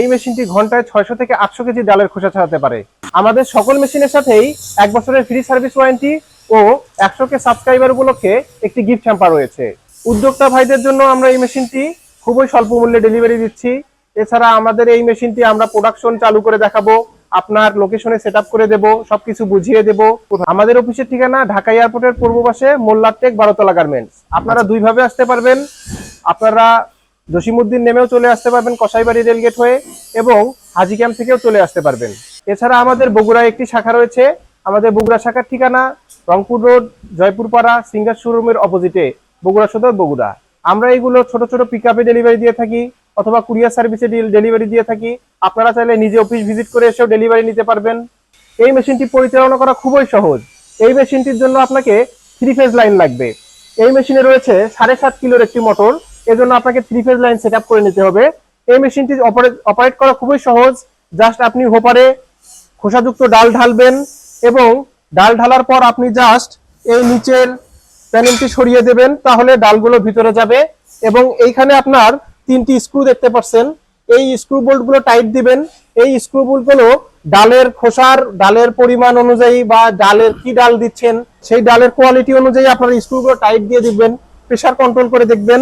এই মেশিনটি ঘন্টায় ছয়শো থেকে আটশো কেজি ডালের খোসা ছাড়াতে পারে। আমাদের সকল মেশিনের সাথেই এক বছরের ফ্রি সার্ভিস ওয়ারেন্টি ও একশো কে সাবস্ক্রাইবার উপলক্ষে একটি গিফট হ্যাম্পার রয়েছে। উদ্যোক্তা ভাইদের জন্য আমরা এই মেশিনটি খুবই স্বল্প মূল্যে ডেলিভারি দিচ্ছি। এছাড়া আমাদের এই মেশিনটি আমরা প্রোডাকশন চালু করে দেখাবো, আপনার লোকেশনে সেট করে দেবো, সবকিছু বুঝিয়ে দেবো। আমাদের অফিসের ঠিকানা ঢাকা এয়ারপোর্টের পূর্ব পাশে মোল্লারটেক, বারোতলা গার্মেন্টস। আপনারা দুইভাবে আসতে পারবেন। আপনারা জসিমুদ্দিন নেমেও চলে আসতে পারবেন কসাইবাড়ি রেলগেট হয়ে এবং হাজি ক্যাম্প থেকেও চলে আসতে পারবেন। এছাড়া আমাদের বগুড়ায় একটি শাখা রয়েছে। আমাদের বগুড়া শাখার ঠিকানা রংপুর রোড, জয়পুরপাড়া, সিঙ্গার শোরুমের অপোজিটে, বগুড়া সদর বগুড়া। আমরা এগুলো ছোট ছোট পিক ডেলিভারি দিয়ে থাকি অথবা কুরিয়ার সার্ভিসে ডেলিভারি দিয়ে থাকি। আপনারা চাইলে নিজে অফিস ভিজিট করে এসেও ডেলিভারি নিতে পারবেন। এই মেশিনটি পরিচালনা করা খুবই সহজ। এই মেশিনটির জন্য আপনাকে থ্রি ফেজ লাইন লাগবে। এই মেশিনে রয়েছে সাড়ে সাত কিলোর একটি মোটর এজন্য আপনাকে থ্রি ফেজ লাইন সেট করে নিতে হবে। এই মেশিনটি অপারেট করা খুবই সহজ। জাস্ট আপনি হোপারে খোসাযুক্ত ডাল ঢালবেন এবং ডাল ঢালার পর আপনি জাস্ট এই নিচের প্যানেলটি সরিয়ে দেবেন, তাহলে ডালগুলো ভিতরে যাবে এবং এইখানে আপনার তিনটি স্ক্রু দেখতে পাচ্ছেন। এই স্ক্রু বোল্টগুলো টাইট দিবেন। এই স্ক্রু বোল্টগুলো ডালের খোসার, ডালের পরিমাণ অনুযায়ী বা ডালের কি ডাল দিচ্ছেন, সেই ডালের কোয়ালিটি অনুযায়ী আপনার স্ক্রুগুলো টাইট দিয়ে দিবেন প্রেসার কন্ট্রোল করে দেখবেন।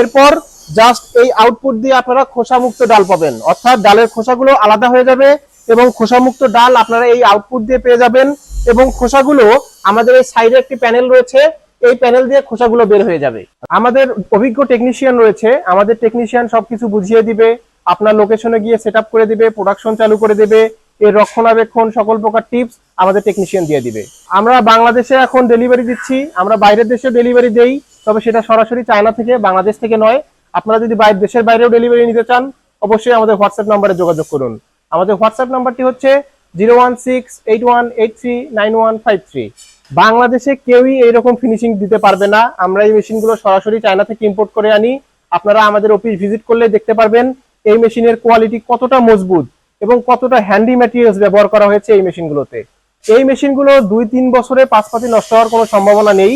এরপর জাস্ট এই আউটপুট দিয়ে আপনারা খোসামুক্ত ডাল পাবেন। অর্থাৎ ডালের খোসাগুলো আলাদা হয়ে যাবে এবং খোসামুক্ত ডাল আপনারা এই আউটপুট দিয়ে পেয়ে যাবেন এবং খোসাগুলো আমাদের এই সাইডে একটি প্যানেল রয়েছে, এই প্যানেল দিয়ে খোসাগুলো বের হয়ে যাবে। আমাদের অভিজ্ঞ টেকনিশিয়ান রয়েছে, আমাদের টেকনিশিয়ান সবকিছু বুঝিয়ে দিবে, আপনার লোকেশনে গিয়ে সেট করে দিবে প্রোডাকশন চালু করে দেবে, এর রক্ষণাবেক্ষণ সকল প্রকার টিপস আমাদের টেকনিশিয়ান দিয়ে দিবে। আমরা বাংলাদেশে এখন ডেলিভারি দিচ্ছি, আমরা বাইরের দেশে ডেলিভারি দেই। তবে সেটা সরাসরি চায়না থেকে, বাংলাদেশ থেকে নয়। আপনারা যদি দেশের বাইরেও ডেলিভারি নিতে চান, অবশ্যই আমাদের হোয়াটসঅ্যাপ নাম্বারে যোগাযোগ করুন। আমাদের হোয়াটসঅ্যাপ নাম্বারটি হচ্ছে zero one six eight one eight three nine one five three বাংলাদেশে কেউই এইরকম ফিনিশিং দিতে পারবে না। আমরা এই মেশিনগুলো সরাসরি চায়না থেকে ইম্পোর্ট করে আনি। আপনারা আমাদের অফিস ভিজিট করলে দেখতে পারবেন এই মেশিনের কোয়ালিটি কতটা মজবুত এবং কতটা হ্যান্ডি ম্যাটেরিয়ালস ব্যবহার করা হয়েছে এই মেশিনগুলোতে। এই মেশিনগুলো দুই তিন বছরে পাশপাতি নষ্ট হওয়ার কোনো সম্ভাবনা নেই।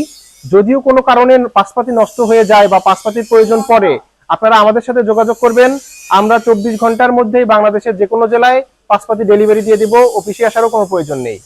যদিও কোনো কারণে পাশপাতি নষ্ট হয়ে যায় বা পাশপাতির প্রয়োজন পড়ে, আপনারা আমাদের সাথে যোগাযোগ করবেন। আমরা চব্বিশ ঘণ্টার মধ্যেই বাংলাদেশের যে কোনো জেলায় পাশপাতি ডেলিভারি দিয়ে দিব, অফিসে আসারও কোনো প্রয়োজন নেই।